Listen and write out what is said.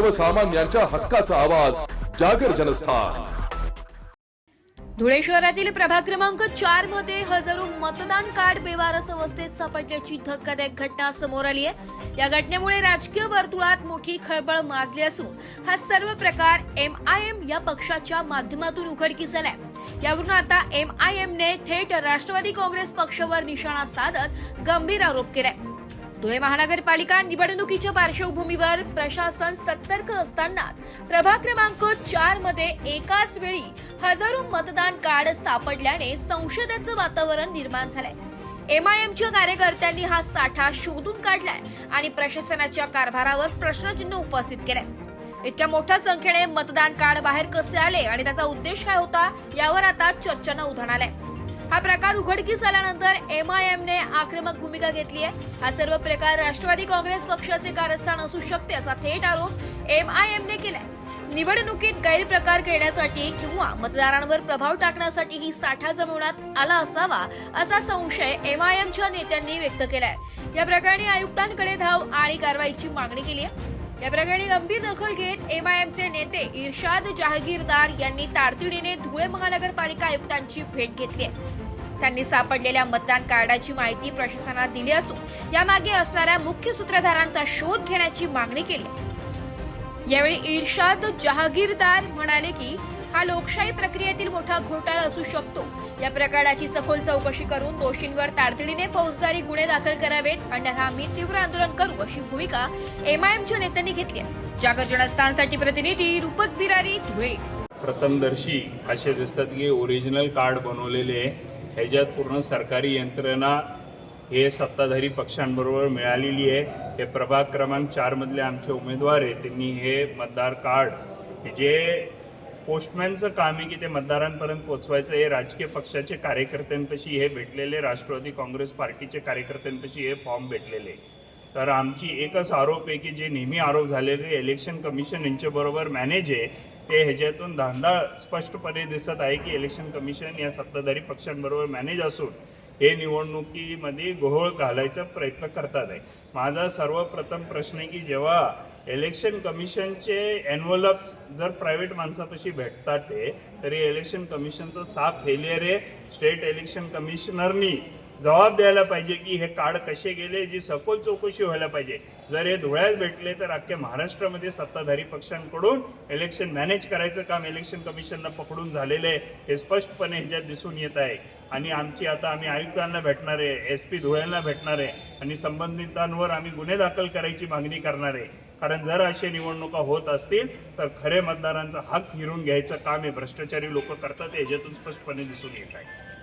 सर्वसामान्यांच्या हक्काचा आवाज जागर जनस्थान. धुळे शहरातील प्रभाग क्रमांक चारमध्ये हजारो मतदान कार्ड बेवारस अवस्थेत सापडल्याची धक्कादायक घटना समोर आली आहे. या घटनेमुळे राजकीय वर्तुळात मोठी खळबळ माजली असून हा सर्व प्रकार एम आय एम या पक्षाच्या माध्यमातून उघडकीस आलाय. यावरून आता एम आय एम ने थेट राष्ट्रवादी काँग्रेस पक्षावर निशाणा साधत गंभीर आरोप केलाय. धुळे महानगरपालिका निवडणुकीच्या पार्श्वभूमीवर प्रशासन सतर्क असतानाच प्रभाग क्रमांक चारमध्ये एकाच वेळी हजारो मतदान कार्ड सापडल्याने संशयाचं वातावरण निर्माण झालंय. एमआयएमच्या कार्यकर्त्यांनी हा साठा शोधून काढलाय आणि प्रशासनाच्या कारभारावर प्रश्नचिन्ह उपस्थित केलंय. इतक्या मोठ्या संख्येने मतदान कार्ड बाहेर कसे आले आणि त्याचा उद्देश काय होता यावर आता चर्चांना उधाण आलंय हा प्रकार उघडकीस आल्यानंतर एम आय ने आक्रमक भूमिका घेतली आहे. हा सर्व प्रकार राष्ट्रवादी काँग्रेस पक्षाचे कारस्थान असू शकते असा थेट आरोप एम आय एम ने केलाय. निवडणुकीत गैरप्रकार करण्यासाठी किंवा मतदारांवर प्रभाव टाकण्यासाठी ही साठा जमवण्यात आला असावा असा संशय एम आय एमच्या नेत्यांनी व्यक्त केलाय. या प्रकरणी आयुक्तांकडे धाव आणि कारवाईची मागणी केली आहे. या प्रकरणी गंभीर दखल घेत एमआयएमचे नेते इर्शाद जहागीरदार यांनी तातडीने धुळे महानगरपालिका आयुक्तांची भेट घेतली आहे. त्यांनी सापडलेल्या मतदान कार्डाची माहिती प्रशासनात दिली असून यामागे असणाऱ्या मुख्य सूत्रधारांचा शोध घेण्याची मागणी केली यावेळी इर्शाद जहागीरदार म्हणाले की हा लोकशाही प्रक्रियेतील मोठा घोटाळा असू शकतो. या प्रकरणाची सखोल चौकशी करून दोषींवर तातडीने फौजदारी गुन्हे दाखल करावेत अन्यथा आम्ही तीव्र आंदोलन करू अशी भूमिका एमआयएमच्या नेत्यांनी घेतली आहे. जागर जनस्थानसाठी प्रतिनिधी रूपक बिरारी धुळे. प्रथमदर्शी असे दिसतात की ओरिजिनल कार्ड बनवलेले आहे. ह्याच्यात पूर्ण सरकारी यंत्रणा हे सत्ताधारी पक्षांबरोबर मिळालेली आहे. हे प्रभाग क्रमांक चारमधले आमचे उमेदवार आहे त्यांनी हे मतदार कार्ड हे जे पोस्टमॅनचं काम आहे की ते मतदारांपर्यंत पोचवायचं हे राजकीय पक्षाचे कार्यकर्त्यांपाशी हे भेटलेले राष्ट्रवादी काँग्रेस पार्टीचे कार्यकर्त्यांपाशी हे फॉर्म भेटलेले. तर आमची एकच आरोप आहे की जे नेहमी आरोप झालेले इलेक्शन कमिशन यांच्याबरोबर मॅनेज आहे ते ह्याच्यातून धांदा स्पष्टपणे दिसत आहे की इलेक्शन कमिशन या सत्ताधारी पक्षांबरोबर मॅनेज असून हे निवडणुकीमध्ये घोळ घालायचा प्रयत्न करतात आहे माझा सर्वप्रथम प्रश्न आहे की जेव्हा इलेक्शन कमिशनचे एन्व्हलप्स जर प्रायव्हेट माणसापाशी भेटतात ते तरी इलेक्शन कमिशनचं साफ फेलियर आहे. स्टेट इलेक्शन कमिशनरनी जबाब द्यायला पाहिजे की हे कार्ड कसे गेले जी सखोल चौकशी व्हायला पाहिजे. जर हे धुळ्यात भेटले तर अख्ख्या महाराष्ट्रामध्ये सत्ताधारी पक्षांकडून इलेक्शन मॅनेज करायचं काम इलेक्शन कमिशनला पकडून झालेलं आहे हे स्पष्टपणे ह्याच्यात दिसून येत आहे. आणि आमची आता आम्ही आयुक्तांना भेटणार आहे एस पी धुळ्यांना भेटणार आहे आणि संबंधितांवर आम्ही गुन्हे दाखल करायची मागणी करणार आहे. कारण जर अशा निवडणुका होत असतील तर खरे मतदारांचा हक हिरून घ्यायचं काम हे भ्रष्टाचारी लोक करतात याच्यातून स्पष्टपणे दिसून येत आहे.